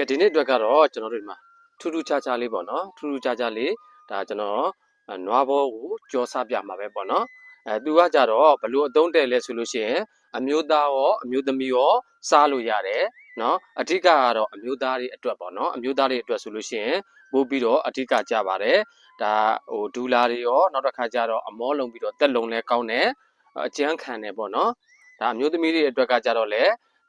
ကဲဒီနေ့အတွက်ကတော့ကျွန်တော်တို့ဒီမှာထူးထူးခြားခြားလေးပေါ့နော်ထူးထူးခြားခြားလေးဒါကျွန်တော်အဲနွားဘောကိုကြောစပြမှာပဲပေါ့နော်အဲသူကကြတော့ဘလို့အသုံးတဲ့လဲဆိုလို့ရှိရင်အမျိုးသားရောအမျိုးသမီးရောစားလို့ရတယ်နော်အဓိကကတော့အမျိုးသားတွေအတွက်ပေါ့နော်အမျိုးသားတွေအတွက်ဆိုလို့ရှိရင်ပို့ပြီးတော့အဓိကကြပါတယ်ဒါဟိုဒူလာတွေရောနောက်တစ်ခါကျတော့အမောလုံးပြီးတော့တက်လုံလဲကောင်းတယ်အကျန်းခံတယ်ပေါ့နော်ဒါအမျိုးသမီးတွေအတွက်ကကြတော့လေ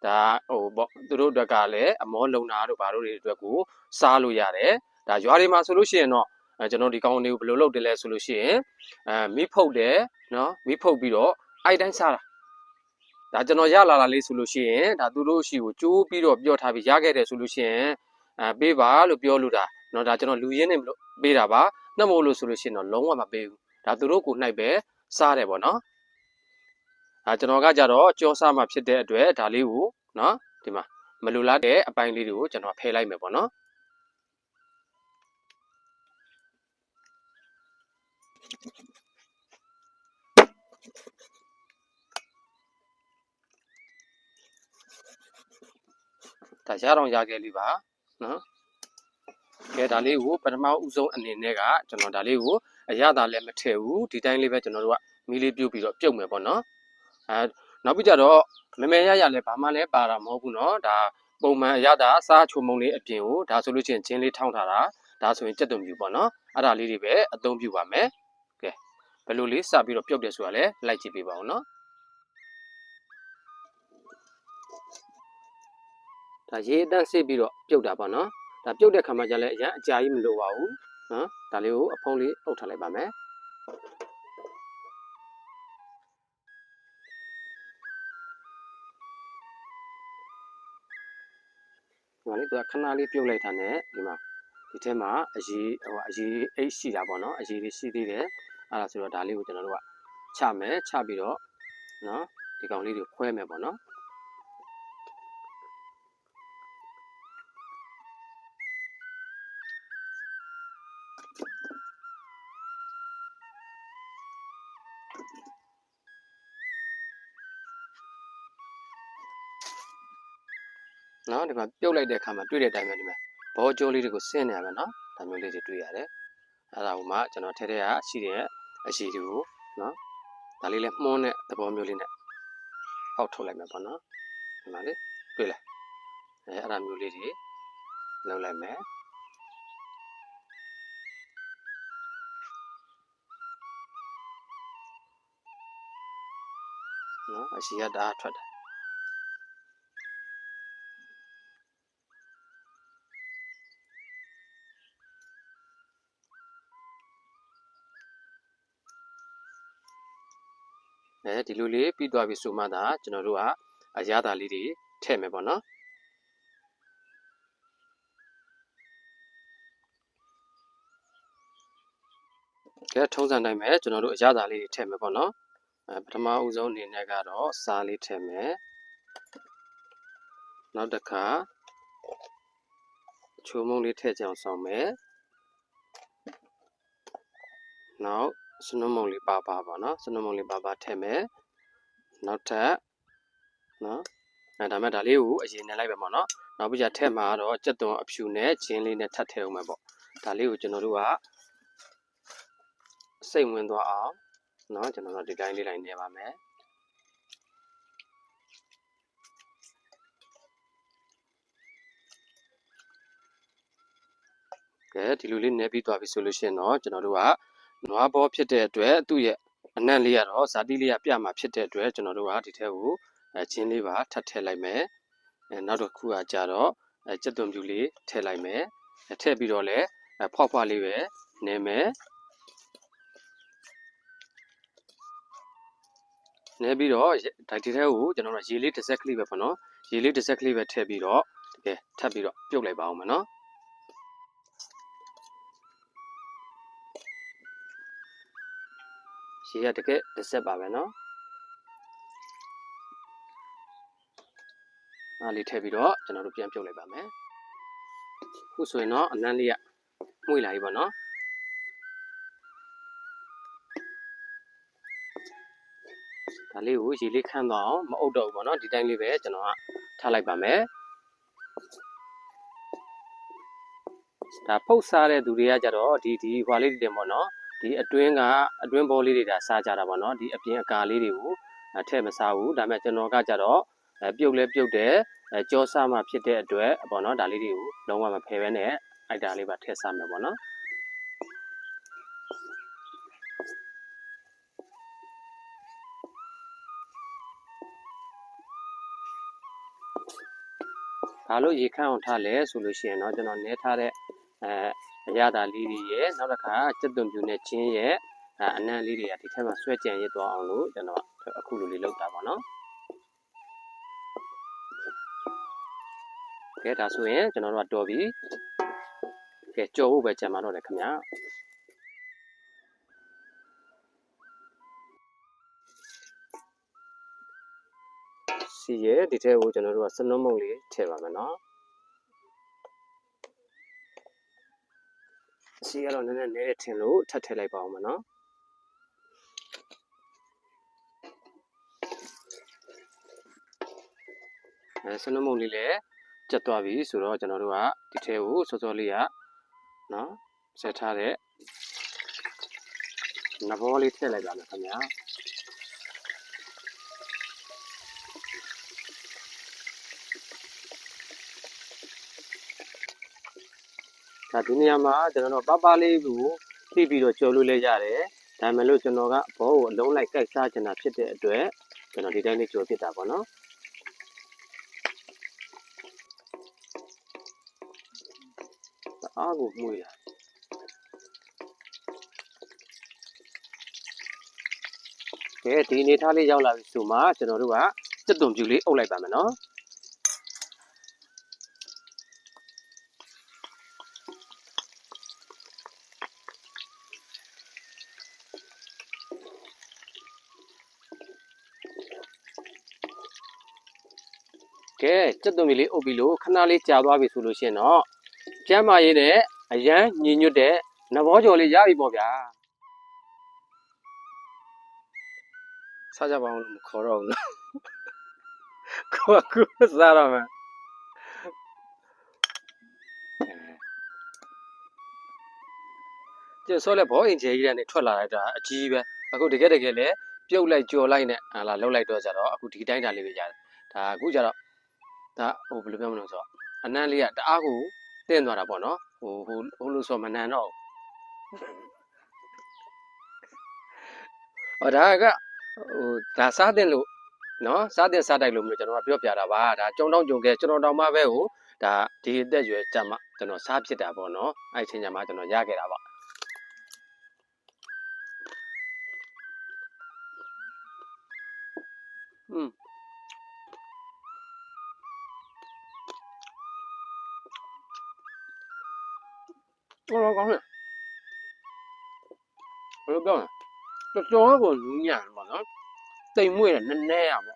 ဒါဟိုပေါ့သူတို့အတွက်ကလည်းအမောလုံတာတို့ဘာတို့တွေအတွက်ကိုစားလို့ရတယ်ဒါရွာတွေမှာဆိုလို့ရှိရင်တော့အဲကျွန်တော်ဒီကောင်းလေးကိုဘယ်လိုလုပ်တယ်လဲဆိုလို့ရှိရင်အဲမိဖုတ်တယ်နော်မိဖုတ်ပြီးတော့အိုက်တိုင်းစားတာဒါကျွန်တော်ရလာတာလေးဆိုလို့ရှိရင်ဒါသူတို့ရှိကိုကြိုးပြီးတော့ပြောထားပြီးရခဲ့တယ်ဆိုလို့ရှိရင်အဲပေးပါလို့ပြောလို့တာနော်ဒါကျွန်တော်လူရင်းနေမလို့ပေးတာပါနှမို့လို့ဆိုလို့ရှိရင်တော့လုံးဝမပေးဘူးဒါသူတို့ကိုနှိုက်ပဲစားတယ်ပေါ့နော် အဲကျွန်တော်ကကြတော့ကြောစားမှဖြစ်တဲ့အတွက်ဒါလေးကိုနော်ဒီမှာမလိုလားတဲ့အပိုင်းလေးတွေကိုကျွန်တော်ဖယ်လိုက်မယ်ပေါ့နော်ဒါရအောင်ရခဲ့လိပါနော်ကဲဒါလေးကိုပထမဦးဆုံးအနေနဲ့ကကျွန်တော်ဒါလေးကိုအရသာလည်းမထည့်ဘူးဒီတိုင်းလေးပဲကျွန်တော်တို့ကမီးလေးပြုတ်ပြီးတော့ပြုတ်မယ်ပေါ့နော် အဲနောက်ပြီးကြတော့မမဲရရလည်းဘာမှလည်းပါတာမဟုတ်ဘူးနော်ဒါပုံမှန်အရသာစားချုံမုံလေးအပြင်ကိုဒါဆိုလို့ချင်းချင်းလေးထောင်းထားတာဒါဆိုရင်ကြက်သွန်ပြူပေါ့နော်အဲ့ဒါလေးတွေပဲအသုံးပြုပါမယ်ကဲဘယ်လိုလေးစပြီးတော့ပြုတ်တယ်ဆိုတာလည်းလိုက်ကြည့်ပေးပါဦးနော်ဒါရေအတန်းစစ်ပြီးတော့ပြုတ်တာပေါ့နော်ဒါပြုတ်တဲ့ခါမှကျလည်းအရင်အကြာကြီးမလိုပါဘူးနော်ဒါလေးကိုအဖုံးလေးအုပ်ထားလိုက်ပါမယ် လေသူကခဏလေးပြုတ်လိုက်တာနဲ့ဒီမှာဒီထဲမှာအရေးဟိုအရေးအိတ်ရှိတာပေါ့နော်အရေးလေးရှိသေးတယ်အဲ့ဒါဆိုတော့ဒါလေးကိုကျွန်တော်တို့ကချမယ်ချပြီးတော့နော်ဒီကောင်လေးတွေခွဲမယ်ပေါ့နော် နော်ဒီမှာပြုတ်လိုက်တဲ့အခါမှာတွေ့တဲ့အတိုင်းပဲဒီမှာဘောကျိုးလေးတွေကိုဆင်းနေရမယ်နော်ဒါမျိုးလေးတွေတွေ့ရတယ်အဲ့ဒါကိုမှကျွန်တော်ထဲထဲကရှိတဲ့အရှိတွေကိုနော်ဒါလေးလည်းမှုန်းတဲ့သဘောမျိုးလေးနဲ့ဖောက်ထုတ်လိုက်မယ်ပေါ့နော်ဒီမှာလေတွေ့လားအဲအဲ့ဒါမျိုးလေးတွေလုပ်လိုက်မယ်နော်အရှိကဒါထွက်တယ် အဲဒီလိုလေးပြီးသွားပြီဆိုမှသာကျွန်တော်တို့ကအရသာလေးတွေထည့်မယ်ပေါ့နော်ကဲထုံးစံတိုင်းပဲကျွန်တော်တို့အရသာလေးတွေထည့်မယ်ပေါ့နော်အဲပထမဦးဆုံးအနေနဲ့ကတော့စားလေးထည့်မယ်နောက်တစ်ခါချိုးမုံလေးထည့်ကြအောင်ဆောင်မယ်နောက် စနုံမုံလေးပါပါပေါ့နော်စနုံမုံလေးပါပါထည့်မယ်နောက်ထပ်နော်အဲဒါမဲ့ဒါလေးကိုအရင်နဲ့လိုက်ပဲပေါ့နော်နောက်ပြီးကြထည့်မှာတော့ကြက်သွန်အဖြူနဲ့ချင်းလေးနဲ့ထပ်ထည့်အောင်မယ်ပေါ့ဒါလေးကိုကျွန်တော်တို့ကစိတ်ဝင်သွားအောင်နော်ကျွန်တော်တို့ဒီတိုင်းလေးတိုင်းနေပါမယ်ကဲဒီလိုလေးနေပြီးသွားပြီဆိုလို့ရှိရင်တော့ကျွန်တော်တို့က နွားဘောဖြစ်တဲ့အတွက်သူ့ရဲ့အနံ့လေးကတော့ဇာတိလေးကပြမှာဖြစ်တဲ့အတွက်ကျွန်တော်တို့ကဒီထဲကိုအဲချင်းလေးပါထပ်ထည့်လိုက်မယ်အဲနောက်တစ်ခုကကြတော့အဲကြက်သွန်ပြူလေးထည့်လိုက်မယ်အဲထည့်ပြီးတော့လည်းအဲဖွားဖွားလေးပဲနေမယ်နေပြီးတော့ဒါဒီထဲကိုကျွန်တော်တို့ရေလေးတစ်စက်ကလေးပဲပေါ့နော်ရေလေးတစ်စက်ကလေးပဲထည့်ပြီးတော့တကယ်ထပ်ပြီးတော့ပြုတ်လိုက်ပါအောင်မနော် ရေကတကယ်တစ်ဆက်ပါပဲเนาะအားလေးထည့်ပြီးတော့ကျွန်တော်တို့ပြန်ပြုတ်လိုက်ပါမယ်ခုဆိုရင်တော့အနမ်းလေးကမှုလာပြီပေါ့နော်ဒါလေးကိုရေလေးခန်းသွားအောင်မအုပ်တော့ဘူးပေါ့နော်ဒီတိုင်းလေးပဲကျွန်တော်ကထားလိုက်ပါမယ် ဒါဖုတ်စားတဲ့သူတွေကကြတော့ဒီဒီဟွာလေးတွေတင်ပေါ့နော် ဒီအတွင်းကအတွင်းဘောလေးတွေဒါစားကြတာပေါ့နော်ဒီအပြင်အကာလေးတွေကိုထည့်မစားဘူးဒါပေမဲ့ကျွန်တော်ကကြတော့ပြုတ်လဲပြုတ်တယ်ကြောစားမှဖြစ်တဲ့အတွက်ပေါ့နော်ဒါလေးတွေကိုလုံးဝမဖယ်ဘဲနဲ့အိုက်တာလေးပါထည့်စားမယ်ပေါ့နော်ဘာလို့ရေခန့်အောင်ထားလဲဆိုလို့ရှိရင်တော့ကျွန်တော်နဲထားတဲ့အဲ အရသာလေးတွေရဲ့နောက်တစ်ခါကြက်သွန်ပြူနဲ့ချင်းရဲ့အနံ့လေးတွေကဒီထက်မှဆွဲကြံရစ်သွားအောင်လို့ကျွန်တော်အခုလိုလေးလုပ်တာပါနော်ကဲဒါဆိုရင်ကျွန်တော်တို့ကတော်ပြီကဲကြော်ဖို့ပဲကြံပါတော့တယ်ခင်ဗျာစီရဲ့ဒီထဲကိုကျွန်တော်တို့ကစနုံးမုံလေးထည့်ပါမယ်နော် ရှင်းကတော့နည်းနည်းနည်းထင်လို့ထပ်ထည့်လိုက်ပါအောင်မနော်အဲဆနမုံလေးလည်းကျက်သွားပြီဆိုတော့ကျွန်တော်တို့ကဒီထဲကိုစောစောလေးကနော်ဆက်ထားတဲ့နဘောလေးထည့်လိုက်ပါမယ်ခင်ဗျာ ဒါဒီနေရာမှာကျွန်တော်တို့ပပလေးကိုဖြည့်ပြီးတော့ကြော်လို့လည်းရတယ်ဒါမှမဟုတ်ကျွန်တော်ကဘောကိုအလုံးလိုက်ကိုက်စားချင်တာဖြစ်တဲ့အတွက်ကျွန်တော်ဒီတိုင်းလေးကြော်ဖြစ်တာပေါ့နော်အားကိုမှုရကဲဒီအနေထားလေးရောက်လာပြီဆိုမှကျွန်တော်တို့ကစက်သွန်ပြူလေးအုပ်လိုက်ပါမယ်နော် ကဲစက်သွန်ပြူလေးအုပ်ပြီးလို့ခဏလေးကြာသွားပြီဆိုလို့ရှိရင်တော့ကျမ်းမာရေးနဲ့အရန်ညင်ညွတ်တဲ့နဘောကြော်လေးရပြီပေါ့ဗျာစားကြပါအောင်လို့မခေါ်တော့ဘူးနော်ကိုကကိုစားတော့မယ်ကျဆိုလဲဘောအင်ဂျီကြီးကနေထွက်လာလိုက်တာအကြီးပဲအခုတကယ်တကယ်လဲပြုတ်လိုက်ကြော်လိုက်နဲ့ဟာလာလှုပ်လိုက်တော့ကြတော့အခုဒီတိုင်းတာလေးပဲရတယ်ဒါအခုကြတော့ ဒါဟိုဘယ်လိုပြောမလို့ဆိုတော့အနံ့လေးကတအားကိုတင်းသွားတာပေါ့နော်ဟိုဟိုဟိုလို့ဆိုမနန်တော့ဟောဒါကဟိုဒါစားတင်လို့နော်စားတင်စားတိုက်လို့မလို့ကျွန်တော်ကပြောပြတာပါဒါကြုံတောင်းကြုံခဲ့ကျွန်တော်တောင်မှပဲဟိုဒါဒီအသက်အရွယ်ကြမှာကျွန်တော်စားဖြစ်တာပေါ့နော်အဲ့ချင်းညမှာကျွန်တော်ရခဲ့တာပါอืม တော်တော်ကောင်းတယ်ဘယ်လိုပြောလဲတော်တော်ကိုနူးညံ့ပါနော်တိမ်မွေ့တယ်နည်းနည်းရပါ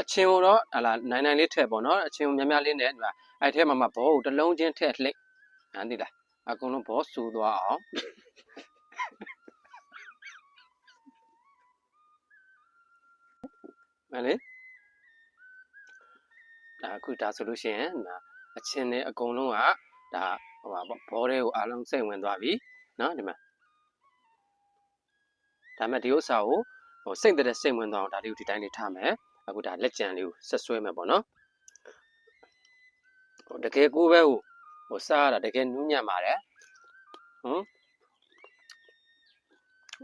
အချင်းကိုတော့ဟာလာနိုင်နိုင်လေးထည့်ပေါ့နော်အချင်းကိုများများလေးနဲ့ဒီမှာအဲ့ထဲမှာမှဘောကိုတစ်လုံးချင်းထည့်လှိမ့်ဟမ်ဒီလားအကုန်လုံးဘောစူသွားအောင်မလေးဒါအခုဒါဆိုလို့ရှိရင်ဒါအချင်းနဲ့အကုန်လုံးကဒါဟိုပါပေါ့ဘောတွေကိုအားလုံးစိတ်ဝင်သွားပြီနော်ဒီမှာဒါမဲ့ဒီဥစ္စာကိုဟိုစိတ်တဲ့စိတ်ဝင်သွားအောင်ဒါလေးကိုဒီတိုင်းလေးထားမယ် အခုဒါလက်ကြံလေးကိုဆက်ဆွဲမယ်ပေါ့နော်ဟိုတကယ်ကိုပဲဟိုဟိုစားရတာတကယ်နူးညံ့ပါတယ်ဟမ်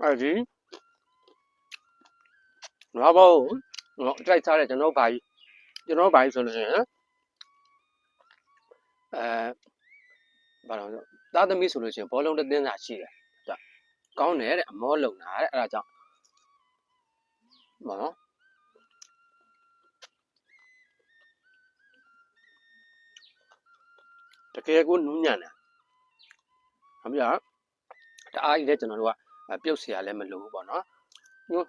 အဲ့ဒီနွားဘောကိုဟိုအတိုက်စားတဲ့ကျွန်တော်ဘာကြီးကျွန်တော်ဘာကြီးဆိုလို့ရှိရင်အဲဘာလို့လဲသားသမီးဆိုလို့ရှိရင်ဘောလုံးတစ်သင်းစာရှိတယ်သူကကောင်းတယ်တဲ့အမောလုံတာတဲ့အဲ့ဒါကြောင့်ဘာလို့ တကယ်ကိုနူးညံ့တယ်။ဟုတ်ပြီလား။တအားကြီးလည်းကျွန်တော်တို့ကပြုတ်เสียရလည်းမလိုဘူးပေါ့နော်။ညွန်း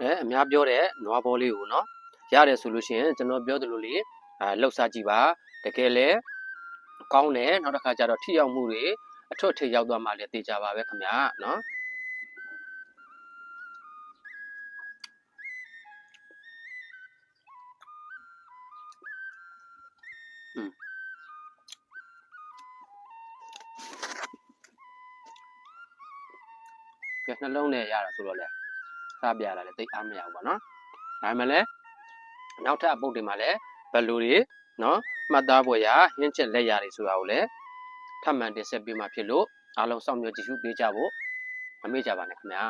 အဲအများပြောတဲ့နွားဘောလေးကိုနော်ရတယ်ဆိုလို့ရှိရင်ကျွန်တော်ပြောသလိုလေးအာလှုပ်ရှားကြည့်ပါတကယ်လဲ ကောင်းတယ်နောက်တစ်ခါကျတော့ထိရောက်မှုတွေအထွတ်အထိပ်ရောက်သွားမှလည်းသိကြပါပဲခင်ဗျာနော်ကဲနှလုံးနဲ့ရတာဆိုတော့လေစားပြလာလေတိတ်အားမရဘူးပေါ့နော်ဒါပေမဲ့လည်းနောက်ထပ်အပုတ်တွေမှာလည်းဘယ်လိုတွေနော် မှတ်သားဖို့ရဟင်းချက်လက်ရာတွေဆိုတာကိုလည်းထပ်မံတင်ဆက်ပေးမှဖြစ်လို့အားလုံးစောင့်မျှော်ကြည့်ရှုပေးကြဖို့မမေ့ကြပါနဲ့ခင်ဗျာ